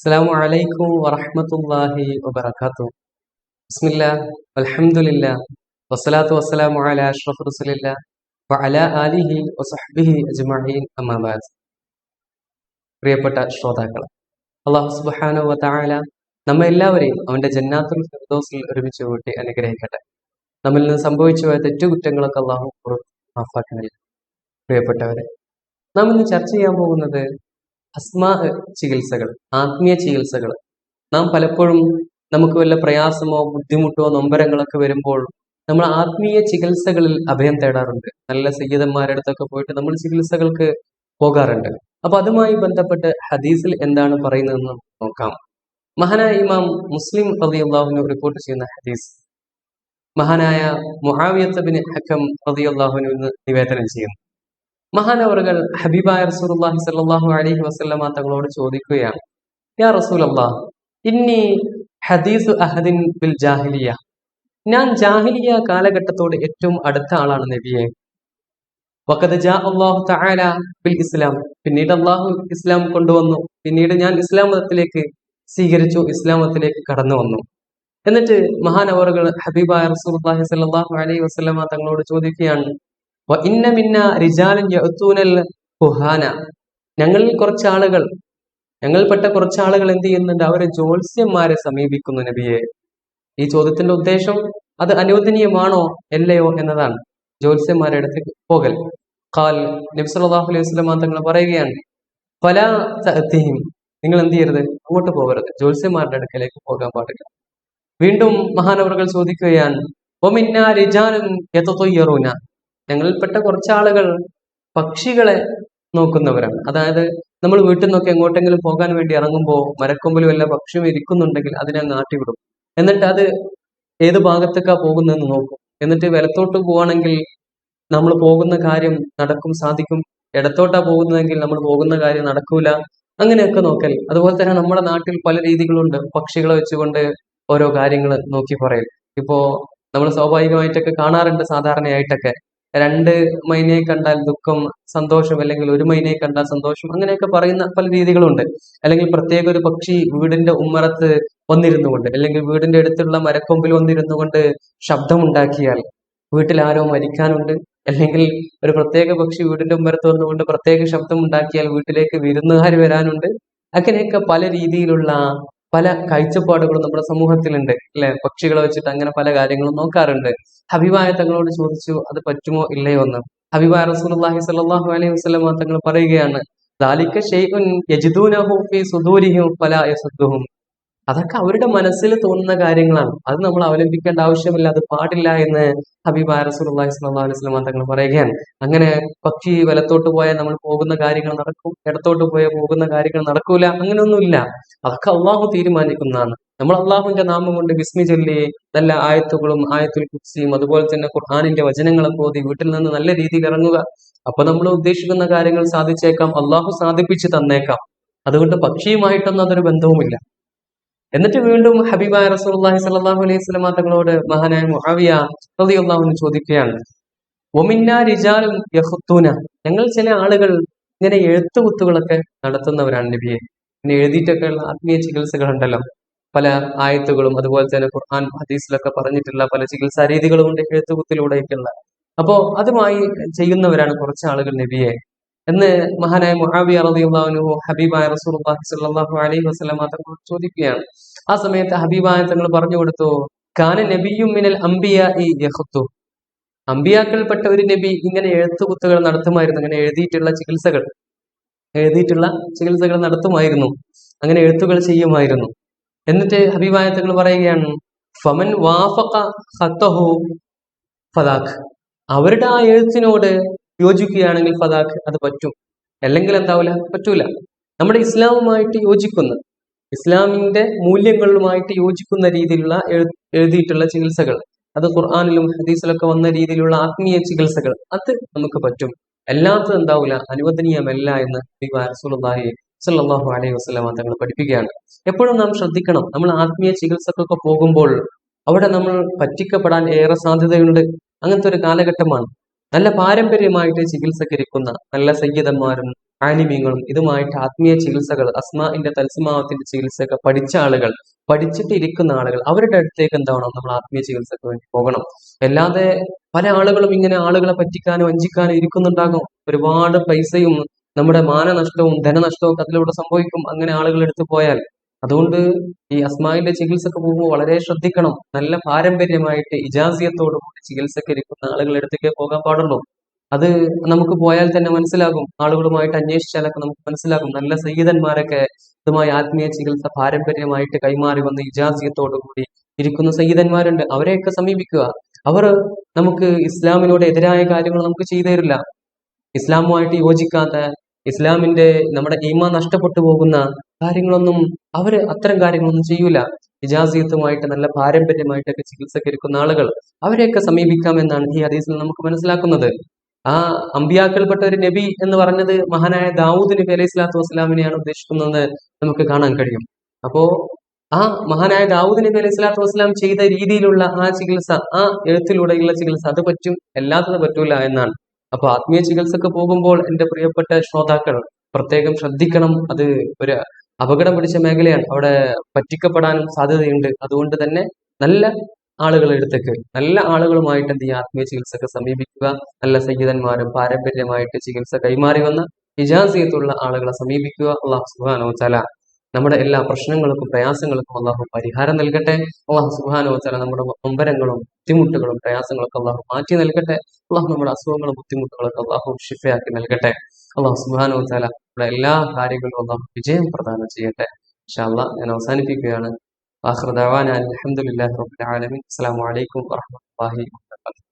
അസ്സാം വലൈക്കും വറഹമത്തല്ലാഹി വബർക്കാത്തു ബിസ്മില്ല അലഹമുല്ല വസ്സലാത്തു വസ്സലാം അലാ അഷ്റഫ് റസുലില്ല വഅല ആലിഹി വസഹബിഹി അജ്മഅീൻ അമ്മാബാദ് പ്രിയപ്പെട്ട ശ്രോതാക്കൾ അള്ളാഹു സുബാനു വതആല നമ്മ എല്ലാവരെയും അവന്റെ ജന്നാത്തുൽ ഫിർദോസിൽ ഒരുമിച്ച് കൂട്ടി അനുഗ്രഹിക്കട്ടെ. നമ്മിൽ നിന്ന് സംഭവിച്ചു പോയ തെറ്റുകുറ്റങ്ങളൊക്കെ അള്ളാഹു മാഫാക്കുന്നില്ല പ്രിയപ്പെട്ടവരെ നാം ഇന്ന് ചർച്ച ചെയ്യാൻ പോകുന്നത് അസ്മാ ചികിത്സകൾ ആത്മീയ ചികിത്സകൾ. നാം പലപ്പോഴും നമുക്ക് വല്ല പ്രയാസമോ ബുദ്ധിമുട്ടോ നൊമ്പരങ്ങളൊക്കെ വരുമ്പോൾ നമ്മൾ ആത്മീയ ചികിത്സകളിൽ അഭയം തേടാറുണ്ട്. നല്ല സയ്യിദന്മാരുടെ അടുത്തൊക്കെ പോയിട്ട് നമ്മൾ ചികിത്സകൾക്ക് പോകാറുണ്ട്. അപ്പൊ അതുമായി ബന്ധപ്പെട്ട് ഹദീസിൽ എന്താണ് പറയുന്നതെന്ന് നോക്കാം. മഹാനായ ഇമാം മുസ്ലിം റളിയല്ലാഹുവിന് റിപ്പോർട്ട് ചെയ്യുന്ന ഹദീസ്. മഹാനായ മുഹാവിയത്തബിന് ഹക്കം ഇന്ന് നിവേദനം ചെയ്യുന്നു. മഹാനവറുകൾ ഹബീബായ റസൂലുള്ളാഹി സ്വല്ലല്ലാഹു അലൈഹി വസല്ലമ തങ്ങളോട് ചോദിക്കുകയാണ് യാ റസൂലല്ലാഹ് ഇന്നി ഹദീസു അഹദിൻ ബിൽ ജാഹിലിയ. ഞാൻ ജാഹിലിയ കാലഘട്ടത്തോട് ഏറ്റവും അടുത്ത ആളാണ് നബിയെ. ജാ അല്ലാഹു തആല ബിൽ ഇസ്ലാം. പിന്നീട് അള്ളാഹു ഇസ്ലാം കൊണ്ടുവന്നു. പിന്നീട് ഞാൻ ഇസ്ലാം മതത്തിലേക്ക് സ്വീകരിച്ചു ഇസ്ലാം മതത്തിലേക്ക് കടന്നു വന്നു എന്നിട്ട് മഹാനവറുകൾ ഹബീബായ റസൂലുള്ളാഹി സ്വല്ലല്ലാഹു അലൈഹി വസല്ലമ തങ്ങളോട് ചോദിക്കുകയാണ് ഇന്ന മിന്ന റിജാലൻ യഅ്തൂനൽ കുഹാന ഞങ്ങളിൽ കുറച്ച് ആളുകൾ ഞങ്ങൾപ്പെട്ട കുറച്ച് ആളുകൾ എന്ത് ചെയ്യുന്നുണ്ട്? അവരെ ജ്യോത്സ്യന്മാരെ സമീപിക്കുന്നു നബിയെ. ഈ ചോദ്യത്തിന്റെ ഉദ്ദേശം അത് അനുവദനീയമാണോ? അല്ലയോ എന്നതാണ്. ജ്യോത്സ്യന്മാരുടെ അടുത്തേക്ക് പോകൽ. ഖാൽ നബി സല്ലല്ലാഹു അലൈഹി വസല്ലം തങ്ങൾ പറയുകയാണ് പല തഅത്തിഹിം നിങ്ങൾ എന്ത് ചെയ്യരുത്? അങ്ങോട്ട് പോകരുത്. ജ്യോത്സ്യന്മാരുടെ അടുക്കലേക്ക് പോകാൻ പാടില്ല. വീണ്ടും മഹാനവറുകൾ ചോദിക്കുകയാണ് ഒമിന്ന റിജാലും യതതൊയ്യറൂന? ഞങ്ങളിൽപ്പെട്ട കുറച്ചാളുകൾ പക്ഷികളെ നോക്കുന്നവരാണ്. അതായത് നമ്മൾ വീട്ടിൽ നിന്നൊക്കെ എങ്ങോട്ടെങ്കിലും പോകാൻ വേണ്ടി ഇറങ്ങുമ്പോൾ മരക്കൊമ്പിൽ വല്ല പക്ഷിയും ഇരിക്കുന്നുണ്ടെങ്കിൽ അതിനെ നാട്ടിവിടും എന്നിട്ട് അത് ഏത് ഭാഗത്തേക്കാ പോകുന്നതെന്ന് നോക്കും. എന്നിട്ട് വലത്തോട്ട് പോവാണെങ്കിൽ നമ്മൾ പോകുന്ന കാര്യം നടക്കും സാധിക്കും. ഇടത്തോട്ടാ പോകുന്നതെങ്കിൽ നമ്മൾ പോകുന്ന കാര്യം നടക്കൂല. അങ്ങനെയൊക്കെ നോക്കൽ. അതുപോലെ തന്നെ നമ്മുടെ നാട്ടിൽ പല രീതികളുണ്ട്. പക്ഷികളെ വെച്ചുകൊണ്ട് ഓരോ കാര്യങ്ങൾ നോക്കി പറയൽ. ഇപ്പോ നമ്മൾ സ്വാഭാവികമായിട്ടൊക്കെ കാണാറുണ്ട് സാധാരണയായിട്ടൊക്കെ. രണ്ട് മൈനയെ കണ്ടാൽ ദുഃഖം സന്തോഷം അല്ലെങ്കിൽ ഒരു മൈനയെ കണ്ടാൽ സന്തോഷം അങ്ങനെയൊക്കെ പറയുന്ന പല രീതികളുണ്ട്. അല്ലെങ്കിൽ പ്രത്യേക ഒരു പക്ഷി വീടിന്റെ ഉമ്മറത്ത് വന്നിരുന്നു കൊണ്ട് അല്ലെങ്കിൽ വീടിന്റെ അടുത്തുള്ള മരക്കൊമ്പിൽ വന്നിരുന്നു കൊണ്ട് ശബ്ദമുണ്ടാക്കിയാൽ വീട്ടിൽ ആരോ മരിക്കാനുണ്ട്. അല്ലെങ്കിൽ ഒരു പ്രത്യേക പക്ഷി വീടിന്റെ ഉമ്മരത്ത് വന്നുകൊണ്ട് പ്രത്യേക ശബ്ദം ഉണ്ടാക്കിയാൽ വീട്ടിലേക്ക് വിരുന്നുകാർ വരാനുണ്ട്. അങ്ങനെയൊക്കെ പല രീതിയിലുള്ള പല കാഴ്ചപ്പാടുകളും നമ്മുടെ സമൂഹത്തിലുണ്ട് അല്ലെ? പക്ഷികളെ വെച്ചിട്ട് അങ്ങനെ പല കാര്യങ്ങളും നോക്കാറുണ്ട്. ഹബീബായ തങ്ങളോട് ചോദിച്ചു അത് പറ്റുമോ? ഇല്ലയോ? എന്ന്. ഹബീബായ റസൂലുള്ളാഹി സ്വല്ലല്ലാഹു അലൈഹി വസല്ലം തങ്ങൾ പറയുകയാണ് ദാലിക്ക ഷെയ്ഖുൻ യജിദൂനഹു ഫീ സുദൂരിഹിം ഫലാ യസുദ്ദുഹും. അതൊക്കെ അവരുടെ മനസ്സിൽ തോന്നുന്ന കാര്യങ്ങളാണ്. അത് നമ്മൾ അവലംബിക്കേണ്ട ആവശ്യമില്ല. അത് പാടില്ല എന്ന് ഹബീബായ റസൂലുള്ളാഹി സ്വല്ലല്ലാഹു അലൈഹി തങ്ങൾ പറയുകയാണ്. അങ്ങനെ പക്ഷി വലത്തോട്ട് പോയാൽ നമ്മൾ പോകുന്ന കാര്യങ്ങൾ നടക്കും. ഇടത്തോട്ട് പോയാൽ പോകുന്ന കാര്യങ്ങൾ നടക്കൂല. അങ്ങനെയൊന്നുമില്ല. അതൊക്കെ അള്ളാഹു തീരുമാനിക്കുന്നതാണ്. നമ്മൾ അള്ളാഹുവിന്റെ നാമം കൊണ്ട് വിസ്മി ചൊല്ലി നല്ല ആയത്തുകളും ആയത്തുൽ കുസിയും അതുപോലെ തന്നെ ഖുർഹാനിന്റെ വചനങ്ങളൊക്കെ ഓതി വീട്ടിൽ നിന്ന് നല്ല രീതിയിൽ ഇറങ്ങുക. അപ്പൊ നമ്മൾ ഉദ്ദേശിക്കുന്ന കാര്യങ്ങൾ സാധിച്ചേക്കാം. അള്ളാഹു സാധിപ്പിച്ച് തന്നേക്കാം. അതുകൊണ്ട് പക്ഷിയുമായിട്ടൊന്നും അതൊരു ബന്ധവുമില്ല. എന്നിട്ട് വീണ്ടും ഹബീബ റസൂലുള്ളാഹി സ്വല്ലല്ലാഹു അലൈഹി വസല്ലമ തങ്ങളോട് മഹാനായ അൻഹു ചോദിക്കുകയാണ്. ഒമിന്ന റിജാലും യഖുത്തൂന. ഞങ്ങൾ ചില ആളുകൾ ഇങ്ങനെ എഴുത്തുകുത്തുകളൊക്കെ നടത്തുന്നവരാണ് നബിയെ. പിന്നെ എഴുതിയിട്ടൊക്കെയുള്ള ആത്മീയ ചികിത്സകൾ ഉണ്ടല്ലോ പല ആയത്തുകളും അതുപോലെ തന്നെ ഖുർആൻ ഹദീസിലൊക്കെ പറഞ്ഞിട്ടുള്ള പല ചികിത്സാ രീതികളും ഉണ്ട് എഴുത്തുകുത്തിലൂടെയൊക്കെയുള്ള. അപ്പോ അതുമായി ചെയ്യുന്നവരാണ് കുറച്ച് ആളുകൾ നബിയെ. എന്ന് മഹാനായ മുഹാബിയ റളിയല്ലാഹു ഹബീബായ സ്വല്ലല്ലാഹു അലൈഹി വസ്ലാം തങ്ങൾ ചോദിക്കുകയാണ്. ആ സമയത്ത് ഹബീബായ തങ്ങൾ പറഞ്ഞു കൊടുത്തു കാന നബിയും മിനൽ അംബിയാഇ യഖുത്തു അമ്പിയാക്കൾപ്പെട്ട ഒരു നബി ഇങ്ങനെ എഴുത്തുകുത്തുകൾ നടത്തുമായിരുന്നു അങ്ങനെ എഴുതിയിട്ടുള്ള ചികിത്സകൾ എഴുതിയിട്ടുള്ള ചികിത്സകൾ നടത്തുമായിരുന്നു അങ്ങനെ എഴുത്തുകൾ ചെയ്യുമായിരുന്നു. എന്നിട്ട് ഹബീബായ തങ്ങൾ പറയുകയാണ് ഫമൻ വാഫഖ ഹത്തഹു ഫദാഖ്. അവരുടെ ആ എഴുത്തിനോട് യോജിക്കുകയാണെങ്കിൽ ഫതാഖ് അത് പറ്റും. അല്ലെങ്കിൽ എന്താവില്ല പറ്റൂല. നമ്മുടെ ഇസ്ലാമുമായിട്ട് യോജിക്കുന്ന ഇസ്ലാമിന്റെ മൂല്യങ്ങളുമായിട്ട് യോജിക്കുന്ന രീതിയിലുള്ള എഴു- എഴുതിയിട്ടുള്ള ചികിത്സകൾ അത് ഖുർആാനിലും ഹദീസിലൊക്കെ വന്ന രീതിയിലുള്ള ആത്മീയ ചികിത്സകൾ അത് നമുക്ക് പറ്റും. അല്ലാത്തത് എന്താവില്ല അനുവദനീയമല്ല എന്ന് റസൂലുള്ളാഹി അലൈഹി വസല്ലമ തങ്ങൾ പഠിപ്പിക്കുകയാണ്. എപ്പോഴും നാം ശ്രദ്ധിക്കണം. നമ്മൾ ആത്മീയ ചികിത്സക്കൊക്കെ പോകുമ്പോൾ അവിടെ നമ്മൾ പറ്റിക്കപ്പെടാൻ ഏറെ സാധ്യതയുണ്ട്. അങ്ങനത്തെ ഒരു കാലഘട്ടമാണ്. നല്ല പാരമ്പര്യമായിട്ട് ചികിത്സക്കിരിക്കുന്ന നല്ല സയ്യിദന്മാരും ആനിമീങ്ങളും ഇതുമായിട്ട് ആത്മീയ ചികിത്സകൾ അസ്മാന്റെ തത്സമാവത്തിന്റെ ചികിത്സയൊക്കെ പഠിച്ച ആളുകൾ പഠിച്ചിട്ട് ഇരിക്കുന്ന ആളുകൾ അവരുടെ അടുത്തേക്ക് എന്താവണം? നമ്മൾ ആത്മീയ ചികിത്സക്ക് വേണ്ടി പോകണം. അല്ലാതെ പല ആളുകളും ഇങ്ങനെ ആളുകളെ പറ്റിക്കാനും വഞ്ചിക്കാനും ഇരിക്കുന്നുണ്ടാകും. ഒരുപാട് പൈസയും നമ്മുടെ മാനനഷ്ടവും ധനനഷ്ടവും ഒക്കെ അതിലൂടെ സംഭവിക്കും. അങ്ങനെ ആളുകൾ എടുത്തു പോയാൽ അതുകൊണ്ട് ഈ അസ്മായിന്റെ ചികിത്സക്ക് പോകുമ്പോൾ വളരെ ശ്രദ്ധിക്കണം. നല്ല പാരമ്പര്യമായിട്ട് ഇജാസിയത്തോടുകൂടി ചികിത്സക്ക് ഇരിക്കുന്ന ആളുകളുടെ അടുത്തേക്ക് പോകാൻ പാടുള്ളൂ. അത് നമുക്ക് പോയാൽ തന്നെ മനസ്സിലാകും. ആളുകളുമായിട്ട് അന്വേഷിച്ചാലൊക്കെ നമുക്ക് മനസ്സിലാകും. നല്ല സയ്യിദന്മാരൊക്കെ ഇതുമായി ആത്മീയ ചികിത്സ പാരമ്പര്യമായിട്ട് കൈമാറി വന്ന് ഇജാസിയത്തോടുകൂടി ഇരിക്കുന്ന സയ്യിദന്മാരുണ്ട്. അവരെയൊക്കെ സമീപിക്കുക. അവർ നമുക്ക് ഇസ്ലാമിനോട് എതിരായ കാര്യങ്ങൾ നമുക്ക് ചെയ്തു തരില്ല. ഇസ്ലാമുമായിട്ട് യോജിക്കാത്ത ഇസ്ലാമിന്റെ നമ്മുടെ ഈമ നഷ്ടപ്പെട്ടു പോകുന്ന കാര്യങ്ങളൊന്നും അവർ അത്തരം കാര്യങ്ങളൊന്നും ചെയ്യൂല. ഇജാസിയത്തുമായിട്ട് നല്ല പാരമ്പര്യമായിട്ടൊക്കെ ചികിത്സക്ക് എടുക്കുന്ന ആളുകൾ അവരെയൊക്കെ സമീപിക്കാമെന്നാണ് ഈ ഹദീസിൽ നമുക്ക് മനസ്സിലാക്കുന്നത്. ആ അമ്പിയാക്കൽപ്പെട്ട ഒരു നബി എന്ന് പറഞ്ഞത് മഹാനായ ദാവൂദ് നബി അലൈഹി സ്വലാത്തു വസ്സലാമിനെയാണ് ഉദ്ദേശിക്കുന്നത് നമുക്ക് കാണാൻ കഴിയും. അപ്പോ ആ മഹാനായ ദാവൂദ് നബി അലൈഹി സ്വലാത്തു വസ്സലാം ചെയ്ത രീതിയിലുള്ള ആ ചികിത്സ ആ എഴുത്തിലൂടെയുള്ള ചികിത്സ അത് പറ്റും അല്ലാത്തത് പറ്റൂല എന്നാണ്. അപ്പൊ ആത്മീയ ചികിത്സക്ക് പോകുമ്പോൾ എന്റെ പ്രിയപ്പെട്ട ശ്രോതാക്കൾ പ്രത്യേകം ശ്രദ്ധിക്കണം. അത് ഒരു അപകടം പിടിച്ച മേഖലയാണ്. അവിടെ പറ്റിക്കപ്പെടാനും സാധ്യതയുണ്ട്. അതുകൊണ്ട് തന്നെ നല്ല ആളുകളെ അടുത്തേക്ക് നല്ല ആളുകളുമായിട്ട് എന്ത് ചെയ്യുക? ആത്മീയ ചികിത്സക്ക് സമീപിക്കുക. നല്ല സഹിതന്മാരും പാരമ്പര്യമായിട്ട് ചികിത്സ കൈമാറി വന്ന ഇജാസിയത്തുള്ള ആളുകളെ സമീപിക്കുക. അള്ളാഹു സുബാനോ ചല നമ്മുടെ എല്ലാ പ്രശ്നങ്ങൾക്കും പ്രയാസങ്ങൾക്കും അള്ളാഹു പരിഹാരം നൽകട്ടെ. അള്ളാഹു സുബാനോ ചല നമ്മുടെ നൊമ്പരങ്ങളും ബുദ്ധിമുട്ടുകളും പ്രയാസങ്ങളൊക്കെ അള്ളാഹു മാറ്റി നൽകട്ടെ. അള്ളാഹു നമ്മുടെ അസുഖങ്ങളും ബുദ്ധിമുട്ടുകളൊക്കെ അള്ളാഹു ഷിഫയാക്കി നൽകട്ടെ. അള്ളാഹു സുബാനോ ചല നമ്മുടെ എല്ലാ കാര്യങ്ങളും അള്ളാഹു വിജയം പ്രദാനം ചെയ്യട്ടെ. ഇൻഷാ അള്ളാഹ് ഞാൻ അവസാനിപ്പിക്കുകയാണ്. ദഅവാന അൽഹംദുലില്ലാഹി റബ്ബിൽ ആലമീൻ. അസ്സലാമു അലൈക്കും വറഹ്മത്തുള്ളാഹി വബറകാതുഹു.